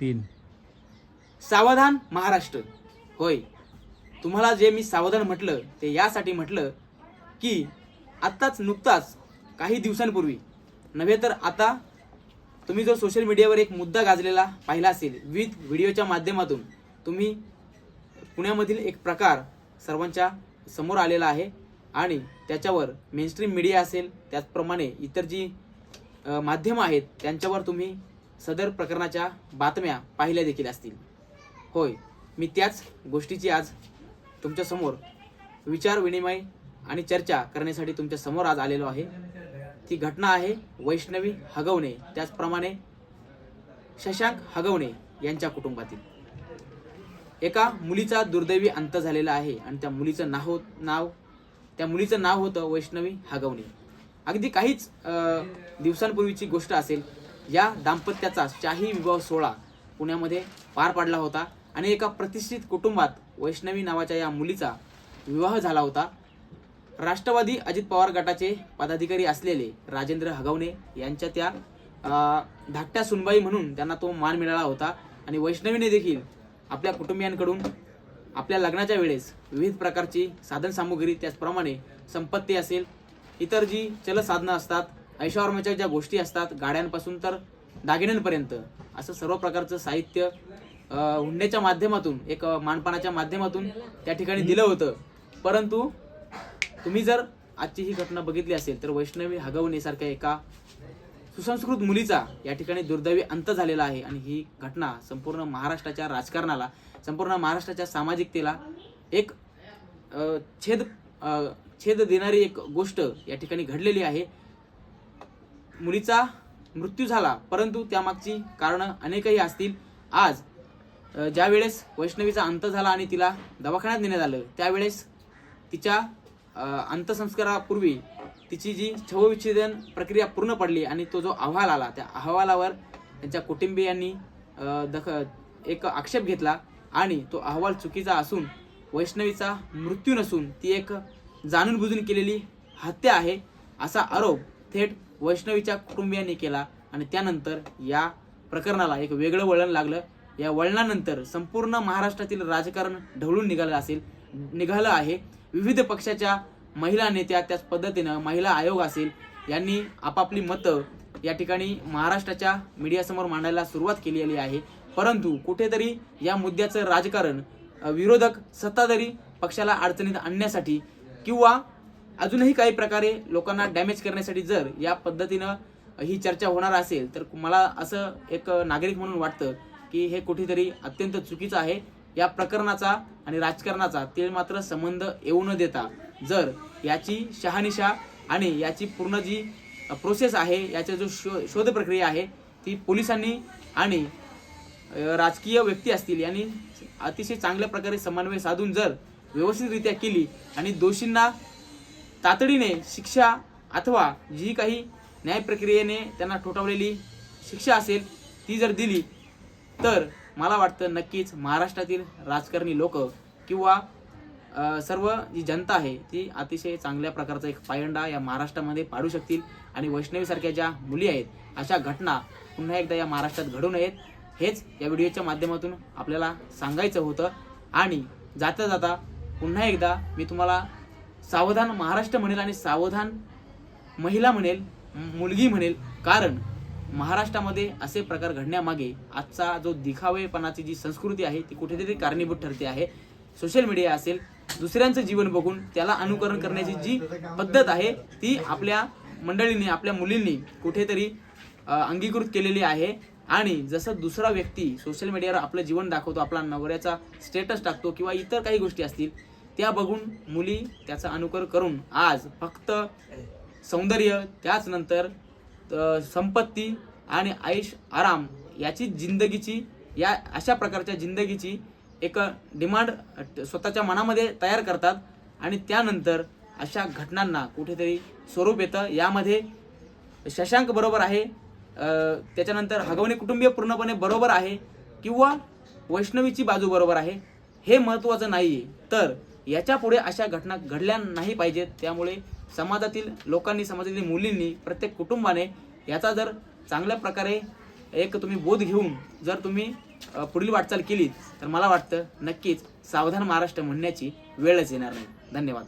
तीन. सावधान महाराष्ट्र. होय. तुम्हाला जे मी सावधान म्हटलं ते यासाठी म्हटलं की आत्ताच नुकताच काही दिवसांपूर्वी नव्हे तर आता तुम्ही जो सोशल मीडियावर एक मुद्दा गाजलेला पाहिला असेल विथ व्हिडिओच्या माध्यमातून तुम्ही पुण्यामधील एक प्रकार सर्वांच्या समोर आलेला आहे आणि त्याच्यावर मेनस्ट्रीम मीडिया असेल त्याचप्रमाणे इतर जी माध्यमं आहेत त्यांच्यावर तुम्ही सदर प्रकरणाच्या बातम्या पाहिल्या देखील असतील. होय मी त्याच गोष्टीची आज तुमच्यासमोर विचार विनिमय आणि चर्चा करण्यासाठी तुमच्यासमोर आज आलेलो आहे. ती घटना आहे वैष्णवी हगवणे त्याचप्रमाणे शशांक हगवणे यांच्या कुटुंबातील. एका मुलीचा दुर्दैवी अंत झालेला आहे आणि त्या मुलीचं नाव नाव त्या मुलीचं नाव होतं वैष्णवी हगवणे. अगदी काहीच दिवसांपूर्वीची गोष्ट असेल या दाम्पत्याचा शाही विवाह सोहळा पुण्यामध्ये पार पडला होता आणि एका प्रतिष्ठित कुटुंबात वैष्णवी नावाच्या या मुलीचा विवाह झाला होता. राष्ट्रवादी अजित पवार गटाचे पदाधिकारी असलेले राजेंद्र हगवणे यांच्या त्या धाकट्या सुनबाई म्हणून त्यांना तो मान मिळाला होता आणि वैष्णवीने देखील आपल्या कुटुंबियांकडून आपल्या लग्नाच्या वेळेस विविध प्रकारची साधनसामुग्री त्याचप्रमाणे संपत्ती असेल इतर जी चलसाधनं असतात ऐशावरमाच्या ज्या गोष्टी असतात गाड्यांपासून तर दागिन्यांपर्यंत असं सर्व प्रकारचं साहित्य हुंड्याच्या माध्यमातून एक मानपानाच्या माध्यमातून त्या ठिकाणी दिलं होतं. परंतु तुम्ही जर आजची ही घटना बघितली असेल तर वैष्णवी हगवणेसारख्या एका सुसंस्कृत मुलीचा या ठिकाणी दुर्दैवी अंत झालेला आहे. आणि ही घटना संपूर्ण महाराष्ट्राच्या राजकारणाला संपूर्ण महाराष्ट्राच्या सामाजिकतेला एक छेद छेद देणारी एक गोष्ट या ठिकाणी घडलेली आहे. मुलीचा मृत्यू झाला परंतु त्यामागची कारणं अनेकही असतील. आज ज्या वेळेस वैष्णवीचा अंत झाला आणि तिला दवाखान्यात नेण्यात आलं त्यावेळेस तिच्या अंत्यसंस्कारापूर्वी तिची जी छवविच्छेदन प्रक्रिया पूर्ण पडली आणि तो जो अहवाल आला त्या अहवालावर त्यांच्या कुटुंबियांनी दख एक आक्षेप घेतला आणि तो अहवाल चुकीचा असून वैष्णवीचा मृत्यू नसून ती एक जाणून बुजून केलेली हत्या आहे असा आरोप थेट वैष्णवीच्या कुटुंबियांनी केला आणि त्यानंतर या प्रकरणाला एक वेगळं वळण लागलं. या वळणानंतर संपूर्ण महाराष्ट्रातील राजकारण ढवळून निघालं असेल निघालं आहे. विविध पक्षाच्या महिला नेत्या त्याच पद्धतीनं महिला आयोग असेल यांनी आपापली मतं या ठिकाणी महाराष्ट्राच्या मीडियासमोर मांडायला सुरुवात केलेली आहे. परंतु कुठेतरी या मुद्द्याचं राजकारण विरोधक सत्ताधारी पक्षाला अडचणीत आणण्यासाठी किंवा अजूनही काही प्रकारे लोकांना डॅमेज करण्यासाठी जर या पद्धतीनं ही चर्चा होणार असेल तर मला असं एक नागरिक म्हणून वाटतं की हे कुठेतरी अत्यंत चुकीचं आहे. या प्रकरणाचा आणि राजकारणाचा ते मात्र संबंध येऊ न देता जर याची शहानिशा आणि याची पूर्ण जी प्रोसेस आहे याचा जो शो शोध प्रक्रिया आहे ती पोलिसांनी आणि राजकीय व्यक्ती असतील यांनी अतिशय चांगल्या प्रकारे समन्वय साधून जर व्यवस्थितरित्या केली आणि दोषींना तातडीने शिक्षा अथवा जी काही न्याय प्रक्रियेने त्यांना ठोठावलेली शिक्षा असेल ती जर दिली तर मला वाटतं नक्कीच महाराष्ट्रातील राजकारणी लोक किंवा सर्व जी जनता आहे ती अतिशय चांगल्या प्रकारचा एक पायंडा या महाराष्ट्रामध्ये पाडू शकतील आणि वैष्णवीसारख्या ज्या मुली आहेत अशा घटना पुन्हा एकदा या महाराष्ट्रात घडू नयेत हेच या व्हिडिओच्या माध्यमातून आपल्याला सांगायचं होतं. आणि जाता जाता पुन्हा एकदा मी तुम्हाला सावधान महाराष्ट्र म्हणेल आणि सावधान महिला म्हणेल मुलगी म्हणेल. कारण महाराष्ट्रामध्ये असे प्रकार घडण्यामागे आजचा जो दिखावेपणाची जी संस्कृती आहे ती कुठेतरी कारणीभूत ठरते आहे. सोशल मीडिया असेल दुसऱ्यांचं जीवन बघून त्याला अनुकरण करण्याची जी पद्धत आहे ती आपल्या मंडळींनी आपल्या मुलींनी कुठेतरी अंगीकृत केलेली आहे. आणि जसं दुसरा व्यक्ती सोशल मीडियावर आपलं जीवन दाखवतो आपला नवऱ्याचा स्टेटस टाकतो किंवा इतर काही गोष्टी असतील त्या बघून मुली त्याचा अनुकरण करून आज फक्त सौंदर्य त्याचनंतर संपत्ती आणि आयुष आराम याची जिंदगीची या अशा प्रकारच्या जिंदगीची एक डिमांड स्वतःच्या मनामध्ये तयार करतात आणि त्यानंतर अशा घटनांना कुठेतरी स्वरूप येतं. यामध्ये शशांक बरोबर आहे त्याच्यानंतर हगवणे कुटुंबीय पूर्णपणे बरोबर आहे किंवा वैष्णवीची बाजू बरोबर आहे हे महत्त्वाचं नाही आहे तर याच्यापुढे अशा घटना घडल्या नाही पाहिजेत. त्यामुळे समाजातील लोकांनी समाजातील मुलींनी प्रत्येक कुटुंबाने याचा जर चांगल्या प्रकारे एक तुम्ही बोध घेऊन जर तुम्ही पुढील वाटचाल केली तर मला वाटतं नक्कीच सावधान महाराष्ट्र म्हणण्याची वेळच येणार नाही. धन्यवाद.